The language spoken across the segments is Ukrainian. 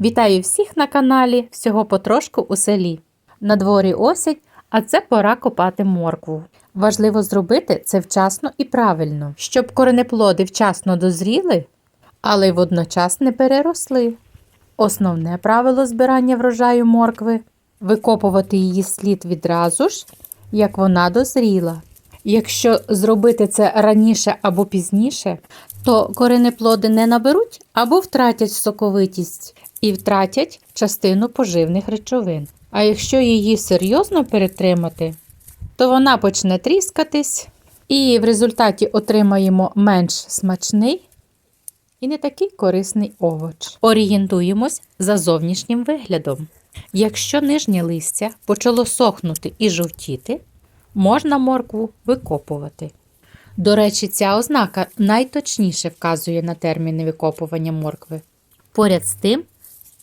Вітаю всіх на каналі Всього потрошку у селі. На дворі осінь, а це пора копати моркву. Важливо зробити це вчасно і правильно, щоб коренеплоди вчасно дозріли, але й водночас не переросли. Основне правило збирання врожаю моркви викопувати її слід відразу ж, як вона дозріла. Якщо зробити це раніше або пізніше, то коренеплоди не наберуть або втратять соковитість і втратять частину поживних речовин. А якщо її серйозно перетримати, то вона почне тріскатись, і в результаті отримаємо менш смачний і не такий корисний овоч. Орієнтуємось за зовнішнім виглядом. Якщо нижнє листя почало сохнути і жовтіти, можна моркву викопувати. До речі, ця ознака найточніше вказує на терміни викопування моркви. Поряд з тим,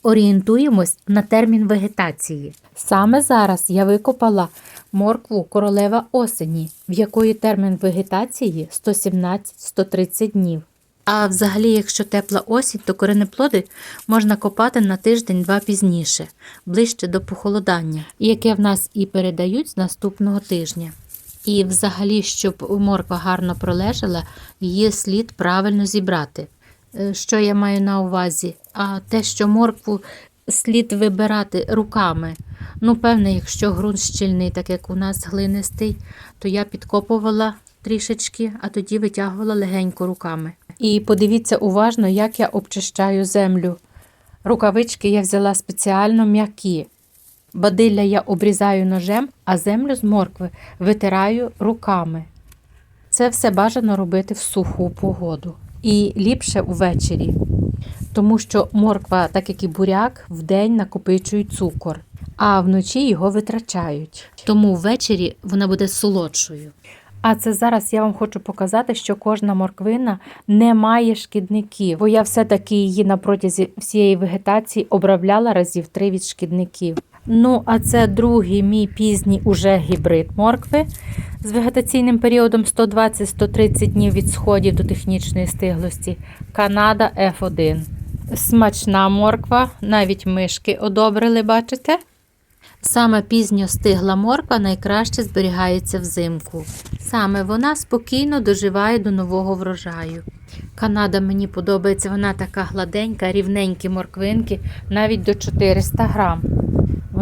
орієнтуємось на термін вегетації. Саме зараз я викопала моркву королева осені, в якої термін вегетації 117-130 днів. А взагалі, якщо тепла осінь, то коренеплоди можна копати на тиждень-два пізніше, ближче до похолодання, яке в нас і передають з наступного тижня. І взагалі, щоб морква гарно пролежала, її слід правильно зібрати. Е, Що я маю на увазі? А те, що моркву слід вибирати руками. Ну, певне, якщо ґрунт щільний, так як у нас глинистий, то я підкопувала трішечки, а тоді витягувала легенько руками. І подивіться уважно, як я обчищаю землю. Рукавички я взяла спеціально м'які. Бадилля я обрізаю ножем, а землю з моркви витираю руками. Це все бажано робити в суху погоду. І ліпше увечері, тому що морква, так як і буряк, вдень накопичують цукор, а вночі його витрачають. Тому ввечері вона буде солодшою. А це зараз я вам хочу показати, що кожна морквина не має шкідників, бо я все-таки її на протязі всієї вегетації обробляла разів три від шкідників. Ну, а це другий мій пізній уже гібрид моркви з вегетаційним періодом 120-130 днів від сходів до технічної стиглості. Канада F1. Смачна морква, навіть мишки одобрили, бачите? Саме пізньо стигла морква найкраще зберігається взимку. Саме вона спокійно доживає до нового врожаю. Канада мені подобається, вона така гладенька, рівненькі морквинки, навіть до 400 грам.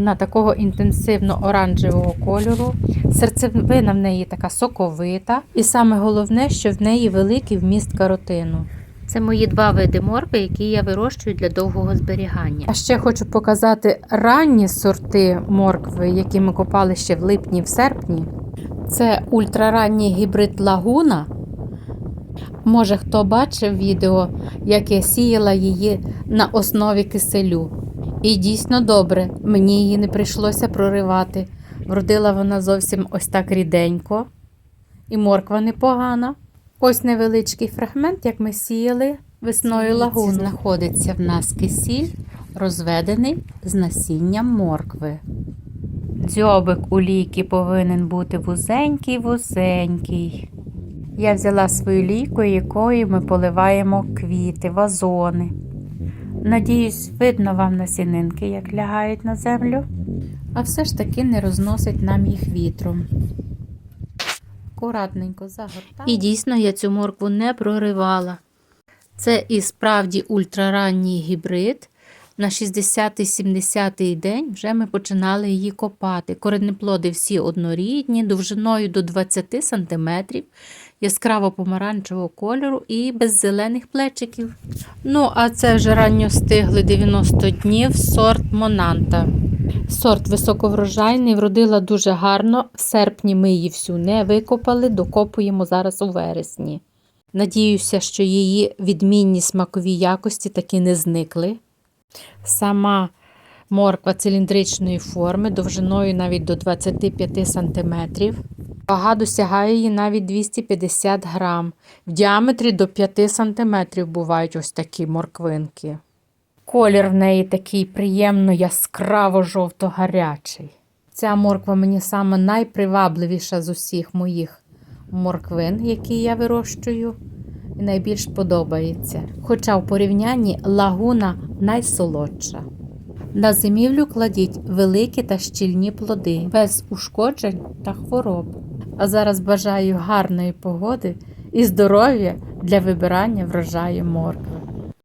Вона такого інтенсивно оранжевого кольору. Серцевина в неї така соковита. І саме головне, що в неї великий вміст каротину. Це мої два види моркви, які я вирощую для довгого зберігання. А ще хочу показати ранні сорти моркви, які ми копали ще в липні, в серпні. Це ультраранній гібрид лагуна. Може, хто бачив відео, як я сіяла її на основі киселю. І дійсно добре, мені її не прийшлося проривати. Вродила вона зовсім ось так ріденько. І морква непогана. Ось невеличкий фрагмент, як ми сіяли весною лагуну. Знаходиться в нас кисіль, розведений з насінням моркви. Дзьобик у лійки повинен бути вузенький-вузенький. Я взяла свою лійку, якою ми поливаємо квіти, вазони. Надіюсь, видно вам насінинки, як лягають на землю, а все ж таки не розносить нам їх вітром. Акуратненько загортаю. І дійсно я цю моркву не проривала. Це і справді ультраранній гібрид. На 60-70 день вже ми починали її копати. Коренеплоди всі однорідні, довжиною до 20 см, яскраво помаранчевого кольору і без зелених плечиків. Ну, а це вже ранньо стигли 90 днів сорт Монанта. Сорт високоврожайний, вродила дуже гарно. В серпні ми її всю не викопали, докопуємо зараз у вересні. Надіюся, що її відмінні смакові якості таки не зникли. Сама морква циліндричної форми, довжиною навіть до 25 см. Вага досягає її навіть 250 грам. В діаметрі до 5 см бувають ось такі морквинки. Колір в неї такий приємно яскраво жовто-гарячий. Ця морква мені саме найпривабливіша з усіх моїх морквин, які я вирощую і найбільш подобається. Хоча в порівнянні лагуна найсолодша. На зимівлю кладіть великі та щільні плоди, без ушкоджень та хвороб. А зараз бажаю гарної погоди і здоров'я для вибирання врожаю моркви.